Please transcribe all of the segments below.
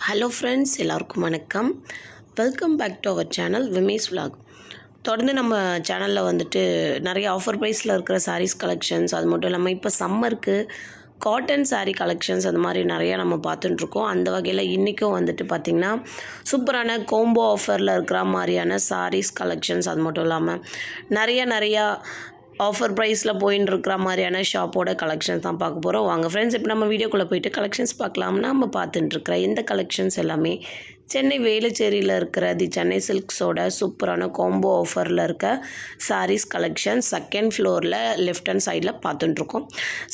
Hello friends எல்லாருக்கும் வணக்கம். Welcome back to our channel Vimes vlog தொடர்ந்து நம்ம சேனலில் வந்துட்டு நிறைய ஆஃபர் ப்ரைஸில் இருக்கிற சாரீஸ் கலெக்ஷன்ஸ் அது மட்டும் இல்லாமல் இப்போ சம்மருக்கு காட்டன் சாரீ கலெக்ஷன்ஸ் அந்த மாதிரி நிறையா நம்ம பார்த்துட்டுருக்கோம் அந்த வகையில் இன்றைக்கும் வந்துட்டு பார்த்திங்கன்னா சூப்பரான கோம்போ ஆஃபரில் இருக்கிற மாதிரியான சாரீஸ் கலெக்ஷன்ஸ் அது மட்டும் இல்லாமல் நிறைய நிறையா ஆஃபர் ப்ரைஸில் போயின்னு இருக்கிற மாதிரியான ஷாப்போட கலெக்ஷன்ஸ் தான் பார்க்க போகிறோம் வாங்க ஃப்ரெண்ட்ஸ் இப்போ நம்ம வீடியோக்குள்ளே போயிட்டு கலெக்ஷன்ஸ் பார்க்கலாம். நம்ம பார்த்துட்டுருக்கிற இந்த கலெக்ஷன்ஸ் எல்லாமே சென்னை வேலுச்சேரியில் இருக்கிற தி சென்னை சில்க்ஸோட சூப்பரான காம்போ ஆஃபரில் இருக்க சாரீஸ் கலெக்ஷன் செகண்ட் ஃப்ளோரில் லெஃப்ட் ஹேண்ட் சைடில் பார்த்துட்டுருக்கோம்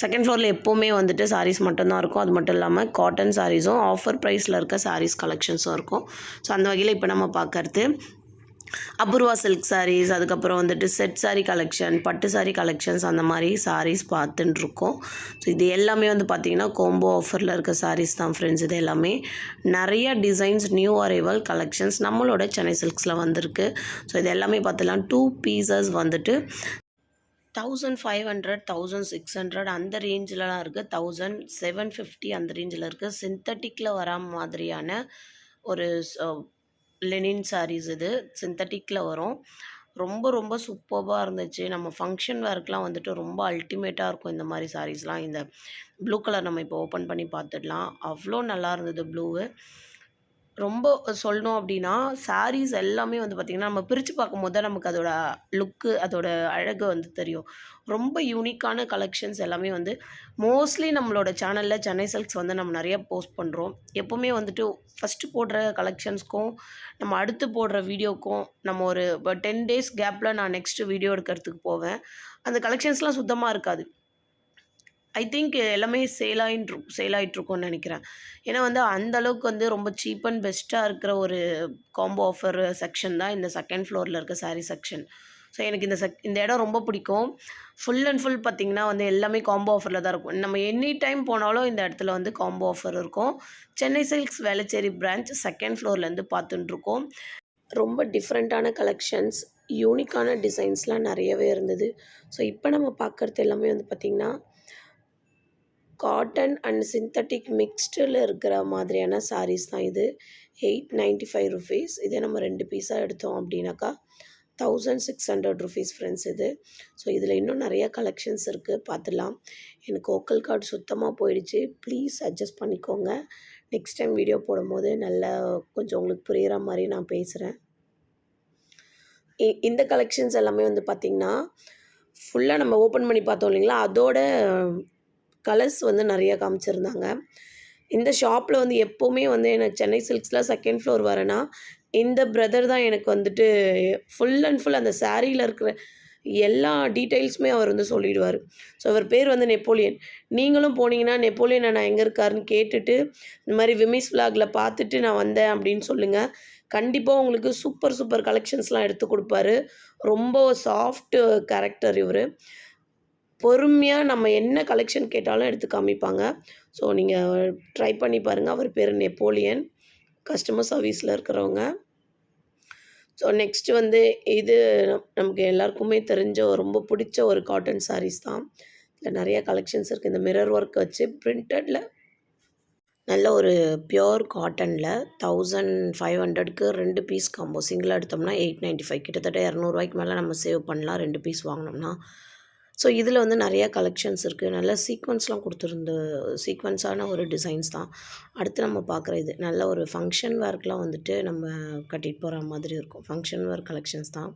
செகண்ட் ஃப்ளோரில் எப்போவுமே வந்துட்டு சாரீஸ் மட்டும்தான் இருக்கும். அது மட்டும் இல்லாமல் காட்டன் சாரீஸும் ஆஃபர் ப்ரைஸில் இருக்க சாரீஸ் கலெக்ஷன்ஸும் இருக்கும். ஸோ அந்த வகையில் இப்போ நம்ம பார்க்கறது அபூர்வா சில்க் சாரீஸ் அதுக்கப்புறம் வந்துட்டு செட் சாரீ கலெக்ஷன் பட்டு சாரீ கலெக்ஷன்ஸ் அந்த மாதிரி சாரீஸ் பார்த்துட்டு இருக்கோம். ஸோ இது எல்லாமே வந்து பார்த்திங்கன்னா கோம்போ ஆஃபரில் இருக்க சாரீஸ் தான் ஃப்ரெண்ட்ஸ் இது எல்லாமே நிறைய டிசைன்ஸ் நியூ அரைவல் கலெக்ஷன்ஸ் நம்மளோட சென்னை சில்க்ஸில் வந்திருக்கு. ஸோ இது எல்லாமே பார்த்துலாம் டூ பீசஸ் வந்துட்டு thousand five hundred thousand six hundred அந்த ரேஞ்சிலலாம் இருக்குது தௌசண்ட் செவன் ஃபிஃப்டி அந்த ரேஞ்சில் இருக்குது சிந்தட்டிக்கில் வரா மாதிரியான ஒரு லெனின் சாரீஸ் இது. சிந்தட்டிக்கில் வரும். ரொம்ப ரொம்ப சூப்பராக இருந்துச்சு. நம்ம ஃபங்க்ஷன் வேர்க்கெலாம் வந்துட்டு ரொம்ப அல்டிமேட்டாக இருக்கும் இந்த மாதிரி சாரீஸ்லாம் இந்த ப்ளூ கலர் நம்ம இப்போ ஓப்பன் பண்ணி பார்த்துடலாம். அவ்வளோ நல்லா இருந்தது ப்ளூவு ரொம்ப சொல்லணும் அப்படின்னா சாரீஸ் எல்லாமே வந்து பார்த்திங்கன்னா நம்ம பிரித்து பார்க்கும்போது தான் நமக்கு அதோட லுக்கு அதோட அழகு வந்து தெரியும். ரொம்ப யூனிக்கான கலெக்ஷன்ஸ் எல்லாமே வந்து மோஸ்ட்லி நம்மளோட சேனலில் சென்னை சில்க்ஸ் வந்து நம்ம நிறைய போஸ்ட் பண்ணுறோம் எப்போவுமே வந்துட்டு ஃபஸ்ட்டு போடுற கலெக்ஷன்ஸ்க்கும் நம்ம அடுத்து போடுற வீடியோக்கும் நம்ம ஒரு டென் டேஸ் கேப்பில் நான் நெக்ஸ்ட்டு வீடியோ எடுக்கிறதுக்கு போவேன். அந்த கலெக்ஷன்ஸ்லாம் சுத்தமாக இருக்காது. ஐ திங்க் எல்லாமே சேல் ஆகிட்டு சேல் ஆகிட்ருக்கோன்னு நினைக்கிறேன். ஏன்னா வந்து அந்த அளவுக்கு வந்து ரொம்ப சீப் அண்ட் பெஸ்ட்டாக இருக்கிற ஒரு காம்போ ஆஃபர் செக்ஷன் தான் இந்த செகண்ட் ஃப்ளோரில் இருக்க சாரீ செக்ஷன் ஸோ எனக்கு இந்த செக் இந்த இடம் ரொம்ப பிடிக்கும். ஃபுல் அண்ட் ஃபுல் பார்த்திங்கன்னா வந்து எல்லாமே காம்போ ஆஃபரில் தான் இருக்கும். நம்ம எனி டைம் போனாலும் இந்த இடத்துல வந்து காம்போ ஆஃபர் இருக்கும். Chennai Silks Velachery branch second ஃப்ளோர்லேருந்து பார்த்துட்டுருக்கோம் ரொம்ப டிஃப்ரெண்ட்டான கலெக்ஷன்ஸ் யூனிக்கான டிசைன்ஸ்லாம் நிறையவே இருந்தது. ஸோ இப்போ நம்ம பார்க்குறது எல்லாமே வந்து பார்த்திங்கன்னா காட்டன் அண்ட் சிந்தட்டிக் மிக்ஸ்டில் இருக்கிற மாதிரியான சாரீஸ் தான் இது. எயிட் நைன்ட்டி ஃபைவ் ருபீஸ் இதே நம்ம ரெண்டு பீஸாக எடுத்தோம் அப்படின்னாக்கா thousand six hundred rupees friends இது. ஸோ இதில் இன்னும் நிறைய கலெக்ஷன்ஸ் இருக்குது பார்த்துலாம் எனக்கு ஓக்கல் கார்டு சுத்தமாக போயிடுச்சு. ப்ளீஸ் அட்ஜஸ்ட் பண்ணிக்கோங்க. நெக்ஸ்ட் டைம் வீடியோ போடும்போது நல்லா கொஞ்சம் உங்களுக்கு புரிகிற மாதிரி நான் பேசுகிறேன் இ- இந்த கலெக்ஷன்ஸ் எல்லாமே வந்து பார்த்திங்கன்னா ஃபுல்லாக நம்ம ஓப்பன் பண்ணி பார்த்தோம் இல்லைங்களா? அதோட கலர்ஸ் வந்து நிறையா காமிச்சிருந்தாங்க. இந்த ஷாப்பில் வந்து எப்போவுமே வந்து எனக்கு சென்னை சில்க்ஸில் செகண்ட் ஃப்ளோர் வரேன்னா இந்த பிரதர் தான் எனக்கு வந்துட்டு ஃபுல் அண்ட் ஃபுல் அந்த சாரியில் இருக்கிற எல்லா டீட்டெயில்ஸுமே அவர் வந்து சொல்லிடுவார். ஸோ அவர் பேர் வந்து நெப்போலியன். நீங்களும் போனீங்கன்னா நெப்போலியன் நான் எங்கே இருக்காருன்னு கேட்டுட்டு இந்த மாதிரி விமிஸ் விலாகில் பார்த்துட்டு நான் வந்தேன் அப்படின்னு சொல்லுங்கள் கண்டிப்பாக உங்களுக்கு சூப்பர் சூப்பர் கலெக்ஷன்ஸ்லாம் எடுத்து கொடுப்பாரு. ரொம்ப சாஃப்ட் கேரக்டர் இவர். பொறுமையாக நம்ம என்ன கலெக்ஷன் கேட்டாலும் எடுத்து காமிப்பாங்க. ஸோ நீங்கள் ட்ரை பண்ணி பாருங்கள் அவர் பேர் நெப்போலியன். கஸ்டமர் சர்வீஸில் இருக்கிறவங்க. ஸோ நெக்ஸ்ட் வந்து இது நம்- நமக்கு எல்லாருக்குமே தெரிஞ்ச ரொம்ப பிடிச்ச ஒரு காட்டன் சாரீஸ் தான். இதில் நிறைய கலெக்ஷன்ஸ் இருக்குது இந்த மிரர் ஒர்க் வச்சு பிரிண்டடில் நல்ல ஒரு பியோர் காட்டனில் தௌசண்ட் ஃபைவ் ஹண்ட்ரட்க்கு ரெண்டு பீஸ் காம்போ சிங்கிளாக எடுத்தோம்னா எயிட் நைன்ட்டி ஃபைவ் கிட்டத்தட்ட இரநூறுவாய்க்கு மேலே நம்ம சேவ் பண்ணலாம். ரெண்டு பீஸ் வாங்கினோம்னா ஸோ இதில் வந்து நிறைய கலெக்ஷன்ஸ் இருக்குது நல்ல சீக்வன்ஸ்லாம் கொடுத்துருந்த சீக்வன்ஸான ஒரு டிசைன்ஸ் தான். அடுத்து நம்ம பார்க்குற இது நல்ல ஒரு ஃபங்க்ஷன் ஒர்க்லாம் வந்துட்டு நம்ம கட்டிட்டு போகிற மாதிரி இருக்கும். ஃபங்க்ஷன் ஒர்க் கலெக்ஷன்ஸ் தான்.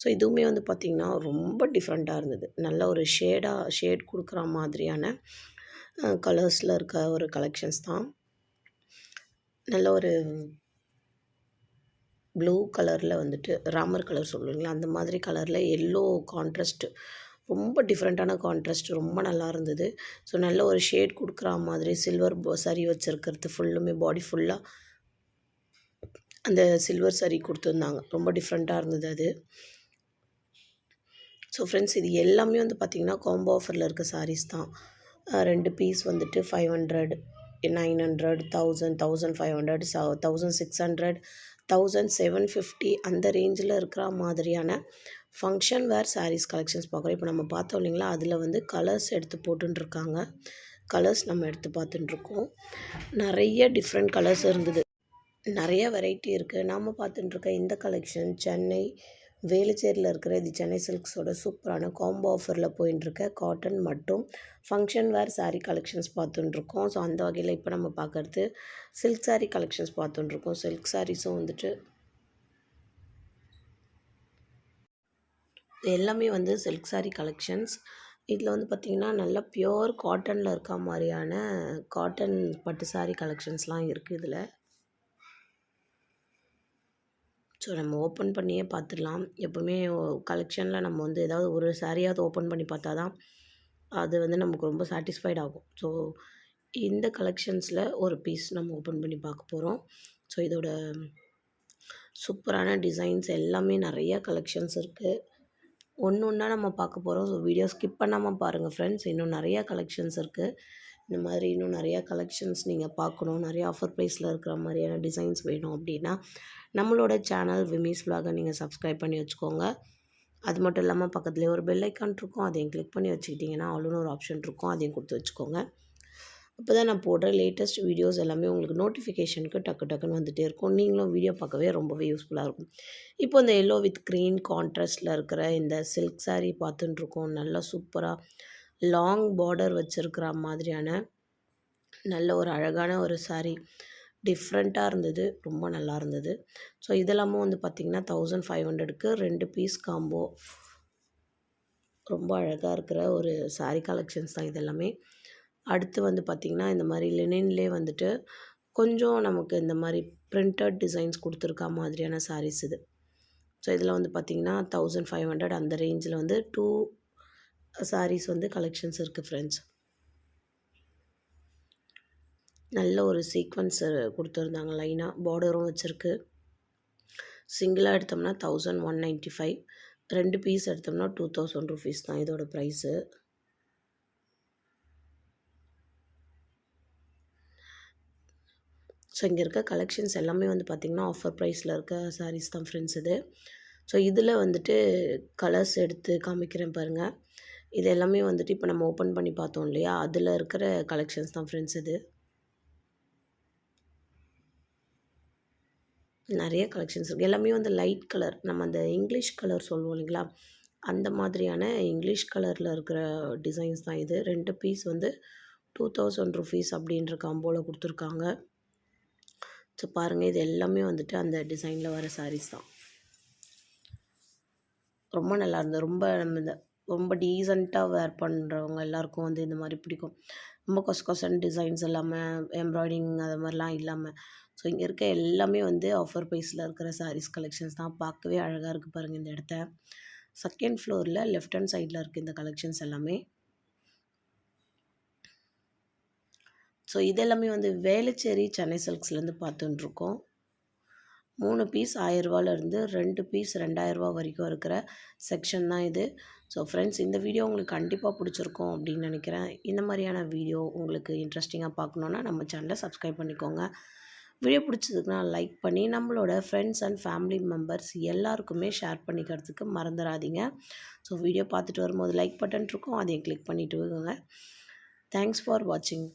ஸோ இதுவுமே வந்து பார்த்திங்கன்னா ரொம்ப டிஃப்ரெண்ட்டாக இருந்தது. நல்ல ஒரு ஷேடாக ஷேட் கொடுக்குற மாதிரியான கலர்ஸில் இருக்க ஒரு கலெக்ஷன்ஸ் தான். நல்ல ஒரு ப்ளூ கலரில் வந்துட்டு ராமர் கலர் சொல்லுவீங்களா? அந்த மாதிரி கலரில் எல்லோ கான்ட்ராஸ்ட் ரொம்ப டிஃப்ரெண்ட்டான கான்ட்ராஸ்ட் ரொம்ப நல்லா இருந்தது. ஸோ நல்ல ஒரு ஷேட் கொடுக்குற மாதிரி சில்வர் சரி வச்சுருக்கிறது ஃபுல்லுமே பாடி ஃபுல்லாக அந்த சில்வர் சரி கொடுத்துருந்தாங்க. ரொம்ப டிஃப்ரெண்ட்டாக இருந்தது அது. ஸோ ஃப்ரெண்ட்ஸ் இது எல்லாமே வந்து பார்த்திங்கன்னா காம்போ ஆஃபரில் இருக்க சாரீஸ் தான். ரெண்டு பீஸ் வந்துட்டு five hundred nine hundred thousand thousand five hundred thousand six hundred thousand seven fifty அந்த ரேஞ்சில் இருக்கிற மாதிரியான ஃபங்க்ஷன் வேர் சாரீஸ் கலெக்ஷன்ஸ் பார்க்குறோம். இப்போ நம்ம பார்த்தோம் இல்லைங்களா அதில் வந்து கலர்ஸ் எடுத்து போட்டுருக்காங்க கலர்ஸ் நம்ம எடுத்து பார்த்துட்டுருக்கோம் நிறைய டிஃப்ரெண்ட் கலர்ஸ் இருந்தது. நிறைய வெரைட்டி இருக்குது நாம் பார்த்துட்டுருக்க இந்த கலெக்ஷன் சென்னை வேலுச்சேரியில் இருக்கிற இது சென்னை சில்க்ஸோட சூப்பரான காம்போ ஆஃபரில் போயின்ட்டுருக்க காட்டன் மற்றும் ஃபங்க்ஷன் வேர் சாரீ கலெக்ஷன்ஸ் பார்த்துட்டுருக்கோம் ஸோ அந்த வகையில் இப்போ நம்ம பார்க்குறது சில்க் சாரீ கலெக்ஷன்ஸ் பார்த்துட்டுருக்கோம் சில்க் சாரீஸும் வந்துட்டு எல்லாமே வந்து சில்க் saree கலெக்ஷன்ஸ் இதில் வந்து பார்த்திங்கன்னா நல்லா பியோர் காட்டனில் இருக்க மாதிரியான காட்டன் பட்டு saree கலெக்ஷன்ஸ்லாம் இருக்குது இதில். ஸோ நம்ம ஓப்பன் பண்ணியே பார்த்துடலாம் எப்போவுமே கலெக்ஷனில் நம்ம வந்து ஏதாவது ஒரு சாரியாவது ஓப்பன் பண்ணி பார்த்தா தான் அது வந்து நமக்கு ரொம்ப சாட்டிஸ்ஃபைட் ஆகும். ஸோ இந்த கலெக்ஷன்ஸில் ஒரு பீஸ் நம்ம ஓப்பன் பண்ணி பார்க்க போகிறோம் ஸோ இதோட சூப்பரான டிசைன்ஸ் எல்லாமே நிறைய கலெக்ஷன்ஸ் இருக்குது ஒன்று ஒன்றா நம்ம பார்க்க போகிறோம் ஸோ வீடியோ ஸ்கிப் பண்ணாமல் பாருங்கள் ஃப்ரெண்ட்ஸ் இன்னும் நிறையா கலெக்ஷன்ஸ் இருக்குது இந்த மாதிரி இன்னும் நிறையா கலெக்ஷன்ஸ் நீங்கள் பார்க்கணும். நிறைய ஆஃபர் ப்ரைஸில் இருக்கிற மாதிரியான டிசைன்ஸ் வேணும் அப்படின்னா நம்மளோட சேனல் விமிஸ் vlog-அ நீங்கள் சப்ஸ்கிரைப் பண்ணி வச்சுக்கோங்க. அது மட்டும் இல்லாமல் பக்கத்துலேயே ஒரு பெல் ஐக்கான் இருக்கும். அதையும் கிளிக் பண்ணி வச்சுக்கிட்டிங்கன்னா அவ்வளோன்னு ஒரு ஆப்ஷன் இருக்கும். அதையும் கொடுத்து வச்சுக்கோங்க. அப்போ தான் நான் போடுற லேட்டஸ்ட் வீடியோஸ் எல்லாமே உங்களுக்கு நோட்டிஃபிகேஷனுக்கு டக்கு டக்குன்னு வந்துகிட்டே இருக்கும். நீங்களும் வீடியோ பார்க்கவே ரொம்பவே யூஸ்ஃபுல்லாக இருக்கும். இப்போ இந்த எல்லோ வித் க்ரீன் கான்ட்ராஸ்டில் இருக்கிற இந்த சில்க் சாரீ பார்த்துட்டுருக்கோம் நல்லா சூப்பராக லாங் பார்டர் வச்சுருக்கிற மாதிரியான நல்ல ஒரு அழகான ஒரு சாரீ டிஃப்ரெண்ட்டாக இருந்தது. ரொம்ப நல்லா இருந்தது. ஸோ இதெல்லாமும் வந்து பார்த்திங்கன்னா தௌசண்ட் ஃபைவ் ஹண்ட்ரடுக்கு ரெண்டு பீஸ் காம்போ ரொம்ப அழகாக இருக்கிற ஒரு சாரீ கலெக்ஷன்ஸ் தான் இதெல்லாமே. அடுத்து வந்து பார்த்திங்கன்னா இந்த மாதிரி லினின்லே வந்துட்டு கொஞ்சம் நமக்கு இந்த மாதிரி பிரிண்டட் டிசைன்ஸ் கொடுத்துருக்க மாதிரியான சாரீஸ் இது. ஸோ இதில் வந்து பார்த்திங்கன்னா தௌசண்ட் ஃபைவ் ஹண்ட்ரட் அந்த ரேஞ்சில் வந்து டூ சாரீஸ் வந்து கலெக்ஷன்ஸ் இருக்குது ஃப்ரெண்ட்ஸ் நல்ல ஒரு சீக்வன்ஸ் கொடுத்துருந்தாங்க லைனாக பார்டரும் வச்சுருக்கு. சிங்கிளாக எடுத்தோம்னா தௌசண்ட் ஒன் நைன்ட்டி ஃபைவ் ரெண்டு பீஸ் எடுத்தோம்னா டூ தௌசண்ட் ருபீஸ் தான் இதோட ப்ரைஸு ஸோ இங்கே இருக்க கலெக்ஷன்ஸ் எல்லாமே வந்து பார்த்திங்கன்னா ஆஃபர் ப்ரைஸில் இருக்க சாரீஸ் தான் ஃப்ரெண்ட்ஸ் இது. ஸோ இதில் வந்துட்டு கலர்ஸ் எடுத்து காமிக்கிறேன் பாருங்கள் இது எல்லாமே வந்துட்டு இப்போ நம்ம ஓப்பன் பண்ணி பார்த்தோம் இல்லையா? அதில் இருக்கிற கலெக்ஷன்ஸ் தான் ஃப்ரெண்ட்ஸ் இது. நிறைய கலெக்ஷன்ஸ் இருக்குது எல்லாமே வந்து லைட் கலர் நம்ம அந்த இங்கிலீஷ் கலர் சொல்லுவோம் இல்லைங்களா? அந்த மாதிரியான இங்கிலீஷ் கலரில் இருக்கிற டிசைன்ஸ் தான் இது. ரெண்டு பீஸ் வந்து டூ தௌசண்ட் ருபீஸ் அப்படின்ற காம்போவில் கொடுத்துருக்காங்க. ஸோ பாருங்கள் இது எல்லாமே வந்துட்டு அந்த டிசைனில் வர சாரீஸ் தான். ரொம்ப நல்லா இருந்தது. ரொம்ப நம்ம இந்த ரொம்ப டீசெண்டாக வேர் பண்ணுறவங்க எல்லாருக்கும் வந்து இந்த மாதிரி பிடிக்கும். ரொம்ப கொச கொசன் டிசைன்ஸ் இல்லாமல் எம்ப்ராய்டிங் அது மாதிரிலாம் இல்லாமல் ஸோ இங்கே இருக்க எல்லாமே வந்து ஆஃபர் ப்ரைஸில் இருக்கிற சாரீஸ் கலெக்ஷன்ஸ் தான். பார்க்கவே அழகாக இருக்குது பாருங்கள் இந்த இடத்த. செகண்ட் ஃப்ளோரில் லெஃப்ட் ஹேண்ட் சைடில் இருக்குது இந்த கலெக்ஷன்ஸ் எல்லாமே. ஸோ இதெல்லாமே வந்து வேலைச்சேரி சென்னை சில்க்ஸ்லேருந்து பார்த்துட்டுருக்கோம். மூணு பீஸ் ஆயிரரூவாலேருந்து ரெண்டு பீஸ் ரெண்டாயிரரூவா வரைக்கும் இருக்கிற செக்ஷன் தான் இது. ஸோ ஃப்ரெண்ட்ஸ் இந்த வீடியோ உங்களுக்கு கண்டிப்பாக பிடிச்சிருக்கும் அப்படின்னு நினைக்கிறேன். இந்த மாதிரியான வீடியோ உங்களுக்கு இன்ட்ரெஸ்டிங்காக பார்க்கணுன்னா நம்ம சேனலை சப்ஸ்கிரைப் பண்ணிக்கோங்க. வீடியோ பிடிச்சதுக்குனா லைக் பண்ணி நம்மளோட ஃப்ரெண்ட்ஸ் அண்ட் ஃபேமிலி மெம்பர்ஸ் எல்லாருக்குமே ஷேர் பண்ணிக்கிறதுக்கு மறந்துடாதீங்க. ஸோ வீடியோ பார்த்துட்டு வரும்போது லைக் பட்டன் இருக்கும். அதையும் கிளிக் பண்ணிவிட்டு வாங்க தேங்க்ஸ் ஃபார் வாட்சிங்